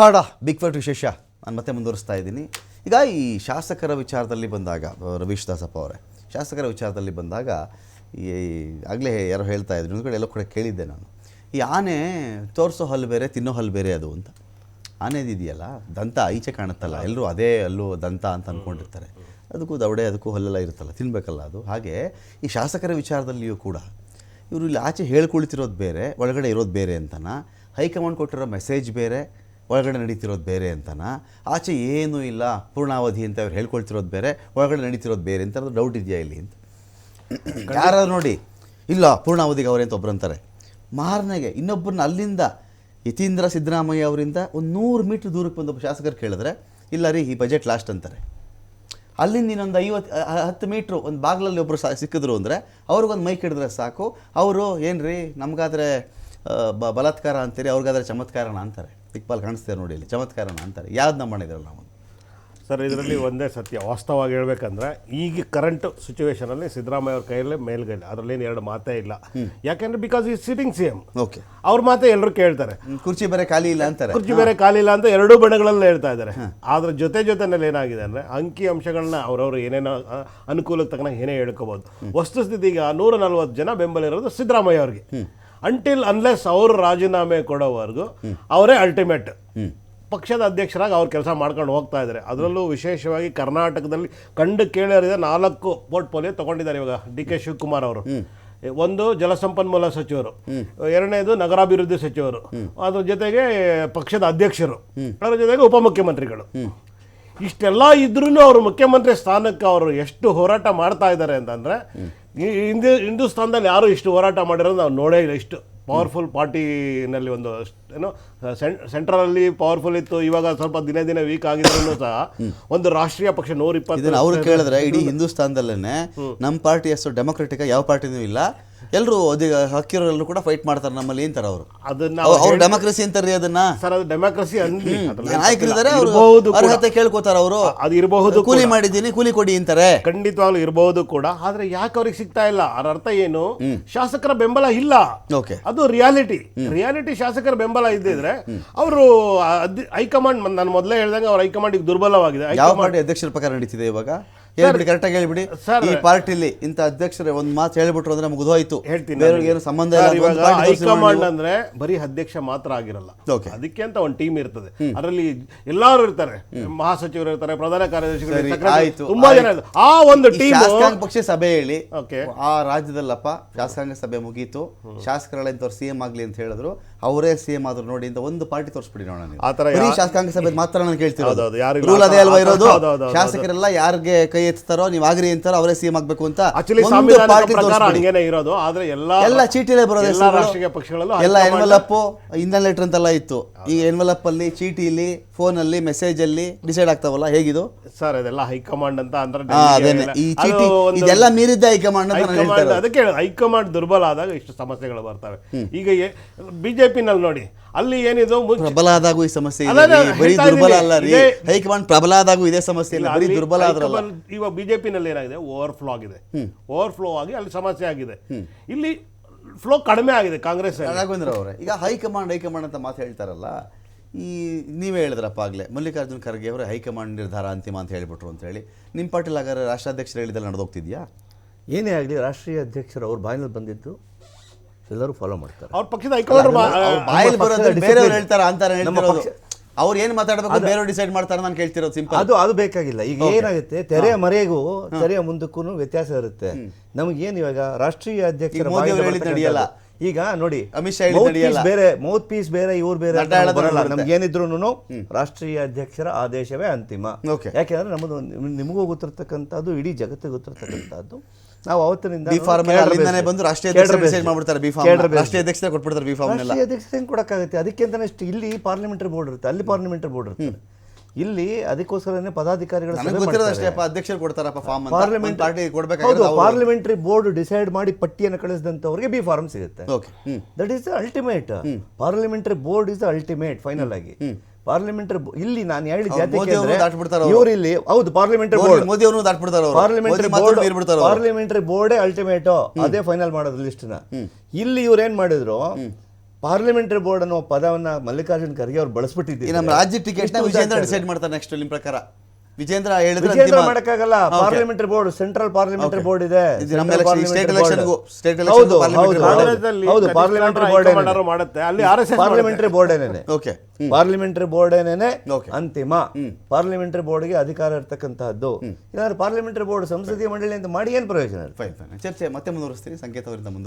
ಹಾಡ big fight ವಿಶೇಷ. ನಾನು ಮತ್ತೆ ಮುಂದುವರಿಸ್ತಾ ಇದ್ದೀನಿ. ಈಗ ಈ ಶಾಸಕರ ವಿಚಾರದಲ್ಲಿ ಬಂದಾಗ ರವೀಶ್ ದಾಸಪ್ಪ ಅವರೇ, ಶಾಸಕರ ವಿಚಾರದಲ್ಲಿ ಬಂದಾಗ, ಈ ಆಗಲೇ ಯಾರೋ ಹೇಳ್ತಾ ಇದ್ರು. ಒಂದು ಕಡೆ ಎಲ್ಲೋ ಕಡೆ ಕೇಳಿದ್ದೆ ನಾನು. ಈ ಆನೆ ತೋರಿಸೋ ಹಲ್ಲು ಬೇರೆ, ತಿನ್ನೋ ಹಲ್ಲು ಬೇರೆ ಅದು ಅಂತ. ಆನೆದಿದೆಯಲ್ಲ ದಂತ ಈಚೆ ಕಾಣುತ್ತಲ್ಲ ಎಲ್ಲರೂ ಅದೇ ಅಲ್ಲೂ ದಂತ ಅಂತ ಅಂದ್ಕೊಂಡಿರ್ತಾರೆ ಅದಕ್ಕೂ ದವಡೆ ಅದಕ್ಕೂ ಹಲ್ಲೆಲ್ಲ ಇರುತ್ತಲ್ಲ ತಿನ್ನಬೇಕಲ್ಲ ಅದು. ಹಾಗೆ ಈ ಶಾಸಕರ ವಿಚಾರದಲ್ಲಿಯೂ ಕೂಡ, ಇವರು ಇಲ್ಲಿ ಆಚೆ ಹೇಳ್ಕೊಳ್ತಿರೋದು ಬೇರೆ, ಒಳಗಡೆ ಇರೋದು ಬೇರೆ ಅಂತನ? ಹೈಕಮಾಂಡ್ ಕೊಟ್ಟಿರೋ ಮೆಸೇಜ್ ಬೇರೆ ಒಳಗಡೆ ನಡೀತಿರೋದು ಬೇರೆ ಅಂತನ? ಆಚೆ ಏನೂ ಇಲ್ಲ ಪೂರ್ಣಾವಧಿ ಅಂತ ಅವ್ರು ಹೇಳ್ಕೊಳ್ತಿರೋದು ಬೇರೆ ಒಳಗಡೆ ನಡೀತಿರೋದು ಬೇರೆ ಅಂತ ಡೌಟ್ ಇದೆಯಾ ಇಲ್ಲಿ ಅಂತ? ಯಾರಾದ್ರು ನೋಡಿ ಇಲ್ಲ ಪೂರ್ಣಾವಧಿಗೆ ಅವರೇ ಅಂತ ಒಬ್ರು ಅಂತಾರೆ. ಮಾರನೆಗೆ ಇನ್ನೊಬ್ಬರನ್ನ ಅಲ್ಲಿಂದ ಯತೀಂದ್ರ ಸಿದ್ದರಾಮಯ್ಯ ಅವರಿಂದ ಒಂದು ನೂರು ಮೀಟ್ರ್ ದೂರಕ್ಕೆ ಬಂದೊಬ್ಬ ಶಾಸಕರು ಕೇಳಿದ್ರೆ ಇಲ್ಲ ರೀ ಈ ಬಜೆಟ್ ಲಾಸ್ಟ್ ಅಂತಾರೆ. ಅಲ್ಲಿಂದ ಇನ್ನೊಂದು ಐವತ್ತು ಹತ್ತು ಮೀಟ್ರು ಒಂದು ಬಾಗಿಲಲ್ಲಿ ಒಬ್ಬರು ಸಾ ಸಿಕ್ಕಿದ್ರು ಅಂದರೆ ಅವ್ರಿಗೊಂದು ಮೈಕ್ ಹಿಡಿದ್ರೆ ಸಾಕು. ಅವರು ಏನು ರೀ ನಮಗಾದರೆ ಬ ಬಲಾತ್ಕಾರ ಅಂತೀರಿ ಅವ್ರಿಗಾದ್ರೆ ಚಮತ್ಕಾರನ ಅಂತಾರೆ. ಇಕ್ಬಾಲ್ ಕಾಣಿಸ್ತಾರೆ ನೋಡಿ ಇಲ್ಲಿ? ಚಮತ್ಕಾರನ ಅಂತಾರೆ. ಯಾವ್ದು ನಮ್ಮ ಮಾಡಿದ್ರಲ್ಲ ನಾವು? ಸರ್ ಇದರಲ್ಲಿ ಒಂದೇ ಸತ್ಯ. ವಾಸ್ತವವಾಗಿ ಹೇಳ್ಬೇಕಂದ್ರೆ ಈಗ ಕರೆಂಟ್ ಸಿಚುವೇಶನಲ್ಲಿ ಸಿದ್ದರಾಮಯ್ಯ ಅವ್ರ ಕೈಯಲ್ಲೇ ಅದರಲ್ಲಿ ಏನು ಎರಡು ಮಾತೇ ಇಲ್ಲ. ಯಾಕೆಂದ್ರೆ ಬಿಕಾಸ್ ಈ ಸಿಟಿಂಗ್ ಸಿ ಎಂ ಓಕೆ ಅವ್ರ ಮಾತೇ ಎಲ್ಲರೂ ಕೇಳ್ತಾರೆ. ಕುರ್ಚಿ ಬೇರೆ ಖಾಲಿ ಇಲ್ಲ ಅಂತಾರೆ. ಕುರ್ಚಿ ಬೇರೆ ಖಾಲಿ ಇಲ್ಲ ಅಂತ ಎರಡೂ ಬಣಗಳಲ್ಲಿ ಹೇಳ್ತಾ ಇದ್ದಾರೆ. ಆದ್ರ ಜೊತೆ ಜೊತೆನಲ್ಲಿ ಏನಾಗಿದೆ ಅಂದ್ರೆ ಅಂಕಿ ಅಂಶಗಳನ್ನ ಅವರವರು ಏನೇನೋ ಅನುಕೂಲಕ್ಕೆ ತಕ್ಕನ ಏನೇ ಹೇಳ್ಕೋಬಹುದು ವಸ್ತುಸ್ಥಿತಿ ಈಗ ನೂರ ನಲ್ವತ್ತು ಜನ ಬೆಂಬಲ ಇರೋದು ಸಿದ್ದರಾಮಯ್ಯ ಅವ್ರಿಗೆ. ಅಂಟಿಲ್ ಅನ್ಲೆಸ್ ಅವರು ರಾಜೀನಾಮೆ ಕೊಡೋವರೆಗೂ, ಅವರೇ ಅಲ್ಟಿಮೇಟ್ ಪಕ್ಷದ ಅಧ್ಯಕ್ಷರಾಗಿ ಅವ್ರು ಕೆಲಸ ಮಾಡ್ಕೊಂಡು ಹೋಗ್ತಾ ಇದ್ದಾರೆ ಅದರಲ್ಲೂ ವಿಶೇಷವಾಗಿ ಕರ್ನಾಟಕದಲ್ಲಿ ಕಂಡು ಕೇಳರಿದ ನಾಲ್ಕು ಪೋರ್ಟ್ಫೋಲಿಯೋ ತಗೊಂಡಿದ್ದಾರೆ ಇವಾಗ ಡಿ ಕೆ ಶಿವಕುಮಾರ್ ಅವರು. ಒಂದು ಜಲಸಂಪನ್ಮೂಲ ಸಚಿವರು, ಎರಡನೇದು ನಗರಾಭಿವೃದ್ಧಿ ಸಚಿವರು, ಅದ್ರ ಜೊತೆಗೆ ಪಕ್ಷದ ಅಧ್ಯಕ್ಷರು, ಅದರ ಜೊತೆಗೆ ಉಪಮುಖ್ಯಮಂತ್ರಿಗಳು. ಇಷ್ಟೆಲ್ಲ ಇದ್ರೂ ಅವರು ಮುಖ್ಯಮಂತ್ರಿ ಸ್ಥಾನಕ್ಕೆ ಅವರು ಎಷ್ಟು ಹೋರಾಟ ಮಾಡ್ತಾ ಇದ್ದಾರೆ ಅಂತಂದ್ರೆ ಈ ಹಿಂದಿ ಹಿಂದೂಸ್ತಾನದಲ್ಲಿ ಯಾರು ಇಷ್ಟು ಹೋರಾಟ ಮಾಡಿರೋದು ನಾವು ನೋಡೇ ಇಲ್ಲ. ಇಷ್ಟು ಪವರ್ಫುಲ್ ಪಾರ್ಟಿನಲ್ಲಿ ಒಂದು ಏನೋ ಏನು ಸೆಂಟ್ರಲ್ ಪವರ್ಫುಲ್ ಇತ್ತು. ಇವಾಗ ಸ್ವಲ್ಪ ದಿನೇ ದಿನೇ ವೀಕ್ ಆಗಿದ್ರು ಸಹ ಒಂದು ರಾಷ್ಟ್ರೀಯ ಪಕ್ಷ ನೂರ ಇಪ್ಪತ್ತು ಅವ್ರು ಕೇಳಿದ್ರೆ ಇಡೀ ಹಿಂದೂಸ್ತಾನದಲ್ಲೇ ನಮ್ಮ ಪಾರ್ಟಿ ಅಷ್ಟು ಡೆಮೊಕ್ರೆಟಿಕ್ ಯಾವ ಪಾರ್ಟಿನೂ ಇಲ್ಲ. ಎಲ್ಲರೂ ಹಕ್ಕಿರೋರೆಲ್ಲರೂ ಕೂಡ ಫೈಟ್ ಮಾಡ್ತಾರೆ ನಮ್ಮಲ್ಲಿ ಅಂತಾರೆ ಅವರು? ಅದನ್ನ ಅವ್ರು ಡೆಮಾಕ್ರಸಿ ಅಂತಾರ್ರಿ ಅದನ್ನ. ಸರ್ ಅದು ಡೆಮೋಕ್ರಸಿ ಏನ್ ನಾಯಕರಿದ್ದಾರೆ ಅವರು. ಅರ್ಹತೆ ಕೇಳ್ಕೋತಾರೆ ಅವರು. ಅದು ಇರಬಹುದು ಕೂಲಿ ಮಾಡಿದ್ದೀನಿ ಕೂಲಿ ಕೊಡಿ ಅಂತಾರೆ. ಖಂಡಿತವಾಗ್ಲೂ ಇರಬಹುದು ಕೂಡ. ಆದ್ರೆ ಯಾಕೆ ಅವ್ರಿಗೆ ಸಿಗ್ತಾ ಇಲ್ಲ? ಅದರ ಅರ್ಥ ಏನು? ಶಾಸಕರ ಬೆಂಬಲ ಇಲ್ಲ. ಓಕೆ. ಅದು ರಿಯಾಲಿಟಿ ರಿಯಾಲಿಟಿ ಶಾಸಕರ ಬೆಂಬಲ ಇದ್ದಿದ್ರೆ ಅವರು ಹೈಕಮಾಂಡ್ ನಾನು ಮೊದಲೇ ಹೇಳ್ದಂಗೆ ಅವ್ರ ಹೈಕಮಾಂಡ್ ಈಗ ದುರ್ಬಲವಾಗಿದೆ. ಯಾವ ಪಾರ್ಟಿ ಅಧ್ಯಕ್ಷರ ಪ್ರಕಾರ ನಡೀತಿದೆ ಇವಾಗ? ಹೇಳ್ಬಿಡಿ ಕರೆಕ್ಟಾಗಿ ಹೇಳ್ಬಿಡಿ. ಈ ಪಾರ್ಟಿಲಿ ಇಂತ ಅಧ್ಯಕ್ಷರ ಒಂದ್ ಮಾತು ಹೇಳ್ಬಿಟ್ರು ಅಂದ್ರೆ ಮುಗಿದೋಯ್ತು ಹೇಳ್ತೀನಿ ಬೇರೆಯವ್ರಿಗೆ ಏನು ಸಂಬಂಧ ಇಲ್ಲ ಹೈಕಮಾಂಡ್ ಅಂದ್ರೆ ಬರೀ ಅಧ್ಯಕ್ಷ ಮಾತ್ರ ಆಗಿರಲ್ಲ. ಅದಕ್ಕೆ ಅಂತ ಒಂದು ಟೀಮ್ ಇರ್ತದೆ. ಅದರಲ್ಲಿ ಎಲ್ಲಾರು ಇರ್ತಾರೆ. ಮಹಾಸಚಿವರು ಇರ್ತಾರೆ ಪ್ರಧಾನ ಕಾರ್ಯದರ್ಶಿಗಳು ತುಂಬಾ ಜನ ಆ ಒಂದು ಟೀಮ್ ಶಾಸಕಾಂಗ ಪಕ್ಷ ಸಭೆ ಹೇಳಿ ಆ ರಾಜ್ಯದಲ್ಲಪ್ಪ ಶಾಸಕಾಂಗ ಸಭೆ ಮುಗೀತು. ಶಾಸಕರಲ್ಲ ಇಂಥವ್ರು ಸಿಎಂ ಆಗ್ಲಿ ಅಂತ ಹೇಳಿದ್ರು. ಅವರೇ ಸಿಎಂ ಆದ್ರು ನೋಡಿ ಅಂತ ಒಂದು ಪಾರ್ಟಿ ತೋರಿಸ್ಬಿಡಿ ನೋಡೋಣ ಶಾಸಕಾಂಗ ಸಭೆ ಮಾತ್ರ ನಾನು ಕೇಳ್ತಿರೋದು. ರೂಲ್ ಅದೇ ಅಲ್ವಾ ಇರೋದು. ಶಾಸಕರೆಲ್ಲ ಯಾರಿಗೆ ಕೈ ಎತ್ತಾರೋ ನೀವು ಆಗ್ರಿ ಅಂತಾರೋ ಅವರೇ ಸಿಎಂ ಆಗಬೇಕು ಅಂತ ಆಕ್ಚುಲಿ ಹಂಗೇನೆ ಇರೋದು ಆದ್ರೆ ಎಲ್ಲಾ ಎಲ್ಲ ಚೀಟಿಲೇ ಬರೋದು ಎಲ್ಲಾ ರಾಷ್ಟ್ರೀಯ ಪಕ್ಷಗಳಲ್ಲೂ ಎಲ್ಲ ಎನ್ವೆಲಪ್ ಲೆಟರ್ ಅಂತೆಲ್ಲ ಇತ್ತು. ಈ ಎನ್ವೆಲಪ್ ಅಲ್ಲಿ ಚೀಟಿಲಿ ಫೋನ್ ಅಲ್ಲಿ ಮೆಸೇಜ್ ಅಲ್ಲಿ ಡಿಸೈಡ್ ಆಗ್ತಾವಲ್ಲ ಹೇಗಿದು? ಸರ್ ಅದೆಲ್ಲ ಹೈಕಮಾಂಡ್ ಅಂತ ಅಂದ್ರೆ ಈ ಚೀಟಿ ಇದೆಲ್ಲ ಮೀರಿದ್ದ ಹೈಕಮಾಂಡ್ ಅಂತ ಅದಕ್ಕೆ ಹೈಕಮಾಂಡ್ ದುರ್ಬಲ ಆದಾಗ ಇಷ್ಟು ಸಮಸ್ಯೆಗಳು ಬರ್ತವೆ. ಈಗ ಬಿಜೆಪಿನಲ್ಲಿ ನೋಡಿ ಅಲ್ಲಿ ಏನಿದು ಪ್ರಬಲ ಆದಾಗೂ ಈ ಸಮಸ್ಯೆ ಬರೀ ದುರ್ಬಲ ಅಲ್ಲ ರೀ. ಹೈಕಮಾಂಡ್ ಪ್ರಬಲ ಆದಾಗೂ ಇದೇ ಸಮಸ್ಯೆ ಇಲ್ಲ. ಬರೀ ದುರ್ಬಲ ಆದ್ರಲ್ಲ ಇವಾಗ ಬಿಜೆಪಿನಲ್ಲಿ ಏನಾಗಿದೆ? ಓವರ್ಫ್ಲೋ ಆಗಿದೆ. ಓವರ್ಫ್ಲೋ ಆಗಿ ಅಲ್ಲಿ ಸಮಸ್ಯೆ ಆಗಿದೆ. ಇಲ್ಲಿ ಫ್ಲೋ ಕಡಿಮೆ ಆಗಿದೆ ಕಾಂಗ್ರೆಸ್ ಅಲ್ಲಿ. ರಾಘವೇಂದ್ರ ಅವರೇ ಈಗ ಹೈಕಮಾಂಡ್ ಹೈಕಮಾಂಡ್ ಅಂತ ಮಾತು ಹೇಳ್ತಾರಲ್ಲ ಈ ನೀವೇ ಹೇಳಿದ್ರಪ್ಪ ಆಗಲೇ. ಮಲ್ಲಿಕಾರ್ಜುನ್ ಖರ್ಗೆ ಅವರು ಹೈಕಮಾಂಡ್ ನಿರ್ಧಾರ ಅಂತಿಮ ಅಂತ ಹೇಳಿಬಿಟ್ರು ಅಂತ ಹೇಳಿ. ನಿಮ್ಮ ಪಾಟೀಲ್ ಹಾಗಾದ್ರೆ ರಾಷ್ಟ್ರಾಧ್ಯಕ್ಷರು ಹೇಳಿದಲ್ಲಿ ನಡೆದೋಗ್ತಿದ್ಯಾ? ಏನೇ ಆಗಲಿ ರಾಷ್ಟ್ರೀಯ ಅಧ್ಯಕ್ಷರು ಅವ್ರ ಬಾಯಿನಲ್ಲಿ ಬಂದಿದ್ದು ಎಲ್ಲರೂ ಫಾಲೋ ಮಾಡ್ತಾರೆ. ಅವ್ರ ಪಕ್ಷದ ಹೈಕಮಾಂಡ್ ಬಾಯಲ್ಲಿ ನಮ್ಮ ಬರೋದು ಬೇರೆಯವ್ರು ಹೇಳ್ತಾರ ಅಂತಾರೆ ಹೇಳ್ತಿರೋದು. ಅವ್ರು ಏನ್ ಮಾತಾಡಬೇಕು ಬೇರೆಯವ್ರು ಡಿಸೈಡ್ ಮಾಡ್ತಾರೆ ನಾನು ಕೇಳ್ತಿರೋದು ಸಿಂಪಲ್ ಅದು ಅದು ಬೇಕಾಗಿಲ್ಲ. ಈಗ ಏನಾಗುತ್ತೆ? ತೆರೆಯ ಮರೆಗೂ ತೆರೆಯ ಮುಂದಕ್ಕೂ ವ್ಯತ್ಯಾಸ ಇರುತ್ತೆ. ನಮಗೇನು ಇವಾಗ ರಾಷ್ಟ್ರೀಯ ಅಧ್ಯಕ್ಷರ ಮೋದಿ ಅವರು ಹೇಳಿದ ನಡೆಯಲ್ಲ. ಈಗ ನೋಡಿ ಅಮಿತ್ ಶಾ ನಡೆಯಲ್ಲ. ಬೇರೆ ಮೌತ್ ಪೀಸ್ ಬೇರೆ ಇವ್ರು ಬೇರೆ ಬರಲ್ಲ. ನಮ್ಗೆ ಏನಿದ್ರು ರಾಷ್ಟ್ರೀಯ ಅಧ್ಯಕ್ಷರ ಆದೇಶವೇ ಅಂತಿಮ. ಯಾಕೆಂದ್ರೆ ನಮ್ಮದು ನಿಮಗೂ ಗೊತ್ತಿರ್ತಕ್ಕಂಥದ್ದು ಇಡೀ ಜಗತ್ತಿಗೆ ಗೊತ್ತಿರ್ತಕ್ಕಂಥದ್ದು ನಾವು ಅವತ್ತಿನಿಂದ ಬಿ ಫಾರ್ಮ್ ಅಲ್ಲಿಂದಾನೆ ಬಂದು ರಾಷ್ಟ್ರೀಯ ಅಧ್ಯಕ್ಷರು ಮೆಸೇಜ್ ಮಾಡ್ಬಿಡ್ತಾರೆ ಬಿ ಫಾರ್ಮ್ ರಾಷ್ಟ್ರೀಯ ಅಧ್ಯಕ್ಷರೇ ಕೊಟ್ಬಿಡ್ತಾರೆ ಬಿ ಫಾರ್ಮ್ ರಾಷ್ಟ್ರೀಯ ಅಧ್ಯಕ್ಷತೆ ಹೆಂಗ್ ಅದಕ್ಕೆ ಅಂತಾನೆ ಇಷ್ಟು ಇಲ್ಲಿ ಪಾರ್ಲಿಮೆಂಟರಿ ಬೋರ್ಡ್ ಇರುತ್ತೆ. ಅಲ್ಲಿ ಪಾರ್ಲಿಮೆಂಟರಿ ಬೋರ್ಡ್ ಇರುತ್ತೆ. ಇಲ್ಲಿ ಅದಕ್ಕೋಸ್ಕರನೇ ಪದಾಧಿಕಾರಿಗಳು ಅಧ್ಯಕ್ಷರು ಕೊಡ್ತಾರಪ್ಪ ಫಾರ್ಮ್ ಅಂತ. ಪಾರ್ಲಿಮೆಂಟ್ ಪಾರ್ಟಿ ಹೌದು ಕೊಡ್ಬೇಕಾದ್ರೆ ಪಾರ್ಲಿಮೆಂಟರಿ ಬೋರ್ಡ್ ಡಿಸೈಡ್ ಮಾಡಿ ಪಟ್ಟಿಯನ್ನು ಕಳಿಸಿದಂಥವ್ರಿಗೆ ಬಿ ಫಾರ್ಮ್ ಸಿಗುತ್ತೆ. That is ultimate parliamentary board is ultimate final ಆಗಿ. ಪಾರ್ಲಿಮೆಂಟರಿ ಇಲ್ಲಿ ನಾನು ಅವರು. ಇವರು ಇಲ್ಲಿ ಹೌದು ಪಾರ್ಲಿಮೆಂಟರಿ ಬೋರ್ಡ್. ಮೋದಿ ಅವರು. ದಾಟ್ಬಿಡ್ತಾರೆ ಪಾರ್ಲಿಮೆಂಟರಿ ಬೋರ್ಡ್. ಪಾರ್ಲಿಮೆಂಟರಿ ಬೋರ್ಡೇ ಅಲ್ಟಿಮೇಟ್ ಅದೇ ಫೈನಲ್ ಮಾಡೋದು ಲಿಸ್ಟ್ನ ಇಲ್ಲಿ ಇವ್ರು ಏನ್ ಮಾಡಿದ್ರು? ಪಾರ್ಲಿಮೆಂಟರಿ ಬೋರ್ಡ್ ಅನ್ನೋ ಪದವನ್ನ ಮಲ್ಲಿಕಾರ್ಜುನ್ ಖರ್ಗೆ ಅವ್ರು ಬಳಸ್ಬಿಟ್ಟಿದ್ದೀವಿ ನಮ್ಮ ರಾಜ್ಯ ಟಿಕೆಟ್ ಡಿಸೈಡ್ ಮಾಡ್ತಾರೆ ನೆಕ್ಸ್ಟ್ ನಿಮ್ಮ ಪ್ರಕಾರ. ವಿಜೇಂದ್ರ ಹೇಳಿದ್ರೆ ವಿಜೇಂದ್ರ ಮಾಡಕ್ಕಾಗಲ್ಲ. Parliamentary board central parliamentary. Board ಇದೆ. ಹೌದು, ಪಾರ್ಲಿಮೆಂಟರಿ ಬೋರ್ಡ್ ಮಾಡುತ್ತೆ? ಅಲ್ಲಿ ಪಾರ್ಲಿಮೆಂಟರಿ ಬೋರ್ಡ್ ಏನೇನೆ? ಓಕೆ ಪಾರ್ಲಿಮೆಂಟರಿ ಬೋರ್ಡ್ ಏನೇನೆ. ಅಂತಿಮ. ಪಾರ್ಲಿಮೆಂಟರಿ ಬೋರ್ಡ್ಗೆ ಅಧಿಕಾರ ಇರ್ತಕ್ಕಂತಹದ್ದು. ಇಲ್ಲಾಂದ್ರೆ ಪಾರ್ಲಿಮೆಂಟರಿ ಬೋರ್ಡ್ ಸಂಸದೀಯ ಮಂಡಳಿ ಅಂತ ಮಾಡಿ ಏನ್ ಪ್ರಯೋಜನ ಚರ್ಚೆ ಮತ್ತೆ ಮುಂದುವರಿಸ್ತೀನಿ. ಸಂಕೇತ ಅವರಿಂದ ಮುಂದುವರಿಸ್ತೀನಿ.